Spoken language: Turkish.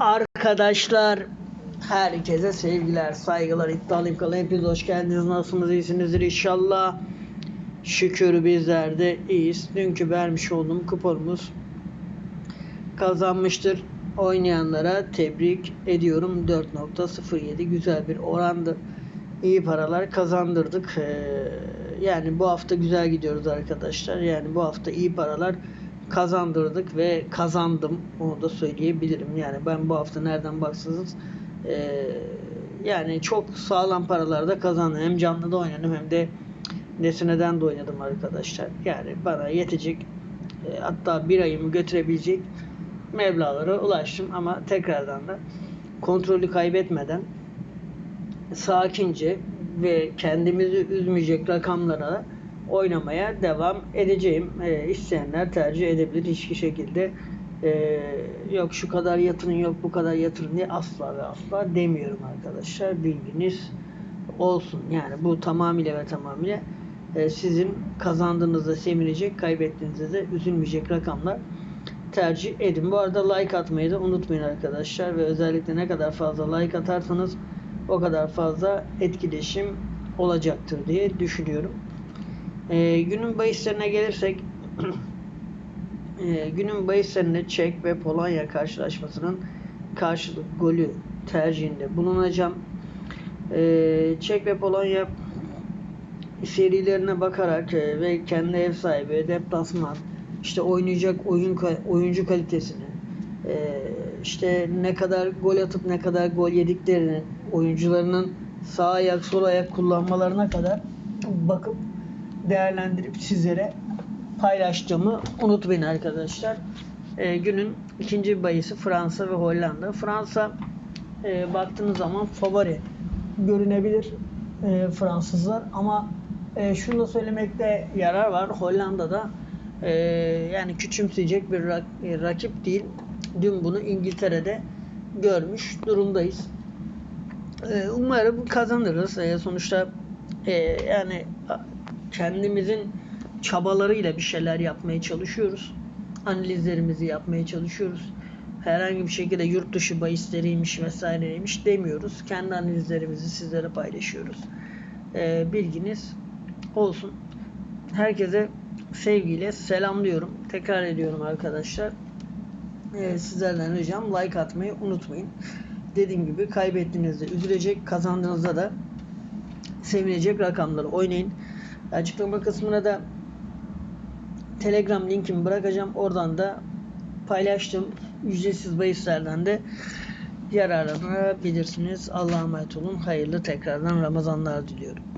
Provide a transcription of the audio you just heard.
Arkadaşlar herkese sevgiler, saygılar, iddialıyım kalın. Hepiniz hoş geldiniz. Nasılsınız? iyisinizdir inşallah. Şükür bizler de iyiyiz. Dünkü vermiş olduğum kuponumuz kazanmıştır. Oynayanlara tebrik ediyorum. 4.07 güzel bir orandı. İyi paralar kazandırdık. Ee, yani bu hafta güzel gidiyoruz arkadaşlar. Yani bu hafta iyi paralar kazandırdık ve kazandım. Onu da söyleyebilirim. Yani ben bu hafta nereden baksanız ee, yani çok sağlam paralarda kazandım. Hem canlı da oynadım hem de Nesine'den de oynadım arkadaşlar. Yani bana yetecek e, hatta bir ayımı götürebilecek meblalara ulaştım ama tekrardan da kontrolü kaybetmeden sakince ve kendimizi üzmeyecek rakamlara oynamaya devam edeceğim. E, isteyenler tercih edebilir hiçbir şekilde e, yok şu kadar yatırın yok bu kadar yatırın diye asla ve asla demiyorum arkadaşlar. Bilginiz olsun. Yani bu tamamıyla ve tamamıyla e, sizin kazandığınızda sevinecek, kaybettiğinizde de üzülmeyecek rakamlar tercih edin. Bu arada like atmayı da unutmayın arkadaşlar ve özellikle ne kadar fazla like atarsanız o kadar fazla etkileşim olacaktır diye düşünüyorum. E, günün bahislerine gelirsek e, günün bahislerinde Çek ve Polonya karşılaşmasının karşılık golü tercihinde bulunacağım. E, Çek ve Polonya serilerine bakarak e, ve kendi ev sahibi, deplasman, işte oynayacak oyun oyuncu kalitesini, e, işte ne kadar gol atıp ne kadar gol yediklerini, oyuncularının sağ ayak sol ayak kullanmalarına kadar bakıp değerlendirip sizlere paylaştığımı unutmayın arkadaşlar. E, günün ikinci bayısı Fransa ve Hollanda. Fransa e, baktığınız zaman favori görünebilir e, Fransızlar ama e, şunu da söylemekte yarar var. Hollanda'da e, yani küçümseyecek bir rak- e, rakip değil. Dün bunu İngiltere'de görmüş durumdayız. E, umarım kazanırız. E, sonuçta e, yani kendimizin çabalarıyla bir şeyler yapmaya çalışıyoruz. Analizlerimizi yapmaya çalışıyoruz. Herhangi bir şekilde yurt dışı bahisleriymiş vesaireymiş demiyoruz. Kendi analizlerimizi sizlere paylaşıyoruz. E, bilginiz olsun. Herkese sevgiyle selamlıyorum. Tekrar ediyorum arkadaşlar. Ee, sizlerden ricam like atmayı unutmayın. Dediğim gibi kaybettiğinizde üzülecek, kazandığınızda da sevinecek rakamları oynayın. Açıklama kısmına da Telegram linkimi bırakacağım. Oradan da paylaştığım ücretsiz bahislerden de yararlanabilirsiniz. Allah'a emanet olun. Hayırlı tekrardan Ramazanlar diliyorum.